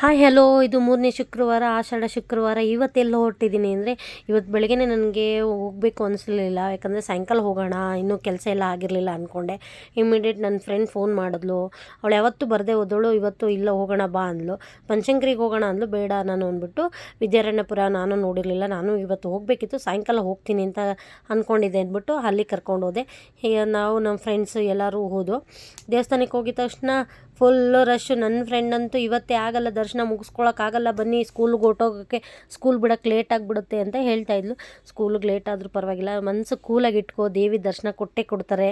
Hi hello ಇದು ಮೂರನೇ ಶುಕ್ರವಾರ, ಆಷಾಢ ಶುಕ್ರವಾರ. ಇವತ್ತೆಲ್ಲ ಹೊರಟಿದ್ದೀನಿ ಅಂದರೆ ಇವತ್ತು ಬೆಳಗ್ಗೆನೆ ನನಗೆ ಹೋಗಬೇಕು ಅನಿಸ್ಲಿಲ್ಲ. ಯಾಕಂದರೆ ಸಾಯಂಕಾಲ ಹೋಗೋಣ. ಇನ್ನೂ ಕೆಲಸ ಎಲ್ಲ ಆಗಿರಲಿಲ್ಲ ಅಂದ್ಕೊಂಡೆ ಇಮಿಡಿಯೇಟ್ ನನ್ನ ಫ್ರೆಂಡ್ ಫೋನ್ ಮಾಡಿದ್ಲು. ಅವಳು ಯಾವತ್ತೂ ಬರದೇ ಹೋದಳು. ಇವತ್ತು ಇಲ್ಲ, ಹೋಗೋಣ ಬಾ ಅಂದ್ಲು. ಪಂಚಂಗ್ರಿಗೆ ಹೋಗೋಣ ಅಂದ್ಲು. ಬೇಡ ನಾನು ಅಂದ್ಬಿಟ್ಟು ವಿದ್ಯಾರಣ್ಯಪುರ ನಾನು ನೋಡಿರಲಿಲ್ಲ. ನಾನು ಇವತ್ತು ಹೋಗಬೇಕಿತ್ತು. ಸಾಯಂಕಾಲ ಹೋಗ್ತೀನಿ ಅಂತ ಅಂದ್ಕೊಂಡಿದ್ದೆ ಅಂದ್ಬಿಟ್ಟು ಅಲ್ಲಿ ಕರ್ಕೊಂಡು ಹೋದೆ. ಹೀಗೆ ನಾವು ನಮ್ಮ ಫ್ರೆಂಡ್ಸ್ ಎಲ್ಲರೂ ಹೋದು ದೇವಸ್ಥಾನಕ್ಕೆ ಹೋಗಿದ ತಕ್ಷಣ ಫುಲ್ಲು ರಶ್ಶು ನನ್ನ ಫ್ರೆಂಡ್ ಅಂತೂ ಇವತ್ತೇ ಆಗಲ್ಲ ದರ್ಶನ ಮುಗಿಸ್ಕೊಳಕ್ಕಾಗಲ್ಲ, ಬನ್ನಿ ಸ್ಕೂಲ್ಗೆ ಹೊಟ್ಟೋಗೋಕ್ಕೆ ಸ್ಕೂಲ್ ಬಿಡೋಕ್ಕೆ ಲೇಟ್ ಆಗಿಬಿಡುತ್ತೆ ಅಂತ ಹೇಳ್ತಾ ಇದ್ಲು. ಸ್ಕೂಲ್ಗೆ ಲೇಟ್ ಆದರೂ ಪರವಾಗಿಲ್ಲ ಮನಸ್ಸು ಕೂಲಾಗಿ ಇಟ್ಕೋ, ದೇವಿ ದರ್ಶನ ಕೊಟ್ಟೆ ಕೊಡ್ತಾರೆ.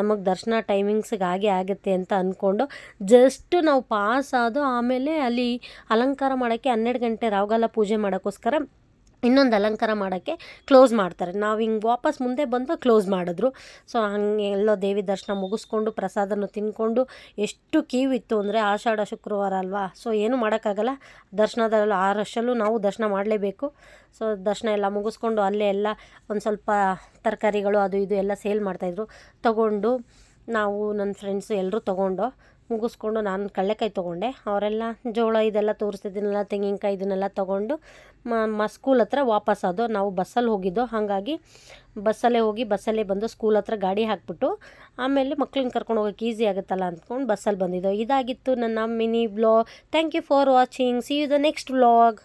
ನಮಗೆ ದರ್ಶನ ಟೈಮಿಂಗ್ಸಿಗೆ ಹಾಗೆ ಆಗುತ್ತೆ ಅಂತ ಅಂದ್ಕೊಂಡು ಜಸ್ಟ್ ನಾವು ಪಾಸ್ ಆದು ಆಮೇಲೆ ಅಲ್ಲಿ ಅಲಂಕಾರ ಮಾಡೋಕ್ಕೆ ಹನ್ನೆರಡು ಗಂಟೆ ರಾವಗಾಲ ಪೂಜೆ ಮಾಡೋಕ್ಕೋಸ್ಕರ ಇನ್ನೊಂದು ಅಲಂಕಾರ ಮಾಡೋಕ್ಕೆ ಕ್ಲೋಸ್ ಮಾಡ್ತಾರೆ. ನಾವು ಹಿಂಗೆ ವಾಪಸ್ ಮುಂದೆ ಬಂದು ಕ್ಲೋಸ್ ಮಾಡಿದ್ರು. ಸೊ ಹಂಗೆ ಎಲ್ಲೋ ದೇವಿ ದರ್ಶನ ಮುಗಿಸ್ಕೊಂಡು ಪ್ರಸಾದನ ತಿಂದ್ಕೊಂಡು ಎಷ್ಟು ಕ್ಯೂ ಇತ್ತು ಅಂದರೆ ಆಷಾಢ ಶುಕ್ರವಾರ ಅಲ್ವಾ? ಸೊ ಏನು ಮಾಡೋಕ್ಕಾಗಲ್ಲ. ದರ್ಶನದಲ್ಲಿ ಆ ರಶಲ್ಲೂ ನಾವು ದರ್ಶನ ಮಾಡಲೇಬೇಕು. ಸೊ ದರ್ಶನ ಎಲ್ಲ ಮುಗಿಸ್ಕೊಂಡು ಅಲ್ಲೇ ಎಲ್ಲ ಒಂದು ಸ್ವಲ್ಪ ತರಕಾರಿಗಳು ಅದು ಇದು ಎಲ್ಲ ಸೇಲ್ ಮಾಡ್ತಾಯಿದ್ರು ತಗೊಂಡು ನಾವು ನನ್ನ ಫ್ರೆಂಡ್ಸು ಎಲ್ಲರೂ ತೊಗೊಂಡು ಮುಗಿಸ್ಕೊಂಡು ನಾನು ಕಡಲೆಕಾಯಿ ತೊಗೊಂಡೆ. ಅವರೆಲ್ಲ ಜೋಳ ಇದೆಲ್ಲ ತೋರಿಸ್ತಿದ್ದೀನಲ್ಲ ತೆಂಗಿನಕಾಯಿ ಇದನ್ನೆಲ್ಲ ತೊಗೊಂಡು ಮ ಸ್ಕೂಲ್ ಹತ್ರ ವಾಪಸ್ ಆದೋ ನಾವು ಬಸ್ಸಲ್ಲಿ ಹೋಗಿದ್ದೋ, ಹಾಗಾಗಿ ಬಸ್ಸಲ್ಲೇ ಹೋಗಿ ಬಸ್ಸಲ್ಲೇ ಬಂದು ಸ್ಕೂಲ್ ಹತ್ರ ಗಾಡಿ ಹಾಕ್ಬಿಟ್ಟು ಆಮೇಲೆ ಮಕ್ಳನ್ನ ಕರ್ಕೊಂಡು ಹೋಗೋಕೆ ಈಸಿ ಆಗುತ್ತಲ್ಲ ಅಂದ್ಕೊಂಡು ಬಸ್ಸಲ್ಲಿ ಬಂದಿದ್ದೋ. ಇದಾಗಿತ್ತು ನನ್ನ mini blog thank you for watching see you the next vlog